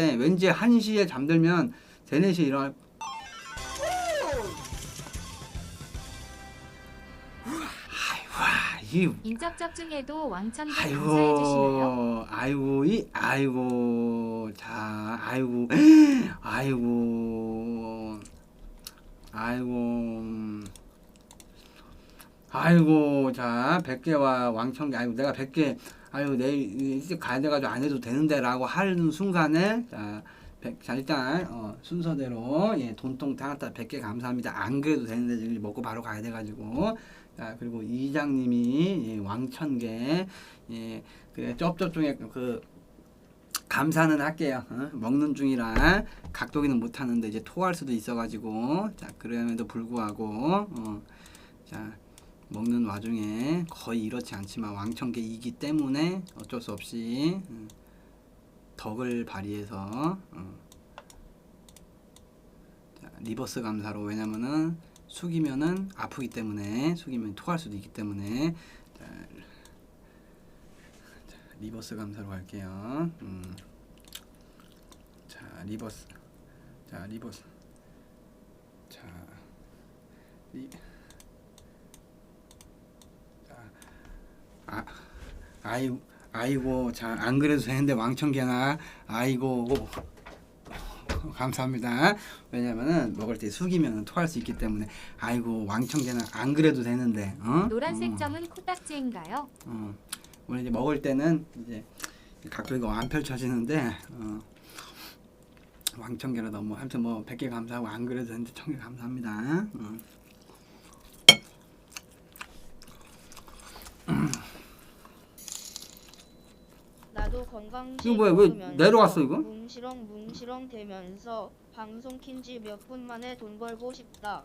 네, 왠지 1시에 잠들면 3, 4시에 일어날 아이고 이 인접접 중에도 왕천개 감사해 주시나요? 아이고 이 아이고 자 아이고 아이고 아이고 아이고 자 100개와 왕천개 아이고 내가 100개 아이고 내일 일찍 가야 돼가지고 안 해도 되는데 라고 하는 순간에 자, 100, 자 일단 어, 순서대로 예, 돈통 타나타 100개 감사합니다. 안 그래도 되는데 지금 먹고 바로 가야 돼가지고. 자 그리고 이장님이 예, 왕천개 예 그래 쩝쩝 중에 그 감사는 할게요. 어? 먹는 중이라 각도기는 못 하는데 이제 토할 수도 있어가지고. 자 그럼에도 불구하고 어, 자 먹는 와중에 거의 이렇지 않지만 왕천개이기 때문에 어쩔 수 없이 음, 덕을 발휘해서 어, 자, 리버스 감사로 왜냐면은 숙이면은 아프기 때문에 숙이면 토할 수도 있기 때문에 리버스 감사로 갈게요. 음. 자 리버스 자 리버스 자 리. 아이고, 아이고, 자, 안 그래도 되는데 왕청개나, 아이고, 감사합니다. 왜냐면은 먹을 때 숙이면 토할 수 있기 때문에, 아이고, 왕청개나 안 그래도 되는데, 어? 노란색 어, 점은 코딱지인가요? 어. 오늘 이제 먹을 때는 이제 각도가 안 펼쳐지는데, 어. 왕청개라 너무 하여튼 뭐 100개 감사하고 안 그래도 되는데 청개 감사합니다. 어. 나도 건강식 이거 뭐야, 왜 내려왔어, 이거? 뭉시렁 뭉시렁 되면서 방송 킨지 몇 분 만에 돈 벌고 싶다.